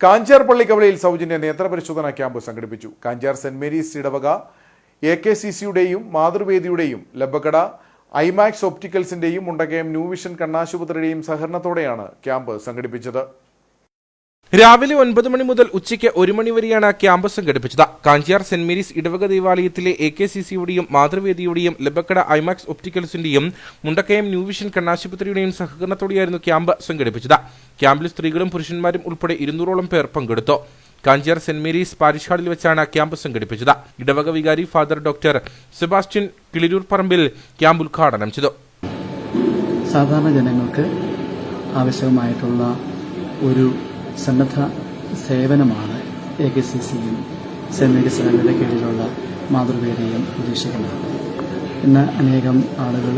കാഞ്ചാർ പള്ളിക്കവലയിൽ സൗജന്യ നേത്രപരിശോധന ക്യാമ്പ് സംഘടിപ്പിച്ചു. കാഞ്ചാർ സെന്റ് മേരീസ് ഇടവക എ കെ സി സിയുടെയും മാതൃവേദിയുടെയും ലബക്കട ഐമാക്സ് ഒപ്റ്റിക്കൽസിന്റെയും മുണ്ടകയം ന്യൂവിഷൻ കണ്ണാശുപത്രിയുടെയും സഹകരണത്തോടെയാണ് ക്യാമ്പ് സംഘടിപ്പിച്ചത്. രാവിലെ ഒൻപത് മണി മുതൽ ഉച്ചയ്ക്ക് ഒരു മണി വരെയാണ് ക്യാമ്പ് സംഘടിപ്പിച്ചത്. കാഞ്ചിയാർ സെന്റ് മേരീസ് ഇടവക ദേവാലയത്തിലെ എ കെ സി സിയുടെയും മാതൃവേദിയുടെയും ലബക്കട ഐമാക്സ് ഒപ്റ്റിക്കൽസിന്റെയും മുണ്ടക്കയം ന്യൂ വിഷൻ കണ്ണാശുപത്രിയുടെയും സഹകരണത്തോടെയായിരുന്നു ക്യാമ്പ് സംഘടിപ്പിച്ചത്. ക്യാമ്പിൽ സ്ത്രീകളും പുരുഷന്മാരും ഉൾപ്പെടെ ഇരുന്നൂറോളം പേർ പങ്കെടുത്തു. കാഞ്ചിയാർ സെന്റ് മേരീസ് പാരിഷ് ഹാളിൽ വെച്ചാണ് ക്യാമ്പ് സംഘടിപ്പിച്ചത്. ഇടവക വികാരി father doctor Sebastian Kiliroor Parambil camp ഉദ്ഘാടനം ചെയ്തു. സാധാരണ ജനങ്ങൾക്ക് ആവശ്യമായിട്ടുള്ള ഒരു സന്നദ്ധ സേവനമാണ് എ കെ സി സിയും സെന്റ് മേരീസ് കീഴിലുള്ള മാതൃവേദിയും ഉദ്ദേശിക്കുന്നത്. ഇന്ന് അനേകം ആളുകൾ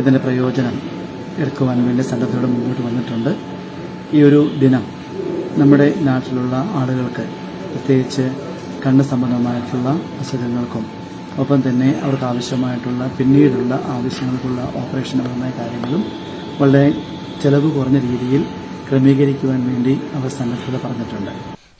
ഇതിന്റെ പ്രയോജനം എടുക്കുവാൻ വേണ്ടി സന്നദ്ധയോടെ മുന്നോട്ട് വന്നിട്ടുണ്ട്. ഈ ഒരു ദിനം നമ്മുടെ നാട്ടിലുള്ള ആളുകൾക്ക് പ്രത്യേകിച്ച് കണ്ണ് സംബന്ധമായിട്ടുള്ള അസുഖങ്ങൾക്കും ഒപ്പം തന്നെ അവർക്ക് ആവശ്യമായിട്ടുള്ള പിന്നീടുള്ള ആവശ്യങ്ങൾക്കുള്ള ഓപ്പറേഷനുകളുമായ കാര്യങ്ങളും വളരെ ചെലവ് കുറഞ്ഞ രീതിയിൽ ക്രമീകരിക്കുവാൻ വേണ്ടി അവർ സന്നദ്ധത പറഞ്ഞിട്ടുണ്ട്.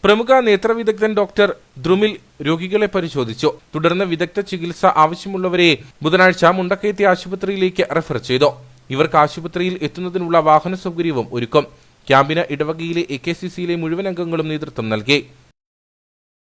പ്രമുഖ നേത്രവിദഗ്ധൻ ഡോക്ടർ ദ്രുമിൽ രോഗികളെ പരിശോധിച്ചു. തുടർന്ന് വിദഗ്ധ ചികിത്സ ആവശ്യമുള്ളവരെ ബുധനാഴ്ച മുണ്ടക്കയത്തെ ആശുപത്രിയിലേക്ക് റെഫർ ചെയ്തു. ഇവർക്ക് ആശുപത്രിയിൽ എത്തുന്നതിനുള്ള വാഹന സൗകര്യവും ഒരുക്കും. ക്യാമ്പിന് ഇടവകയിലെ എ കെ സി സിയിലെ മുഴുവൻ അംഗങ്ങളും നേതൃത്വം നൽകി.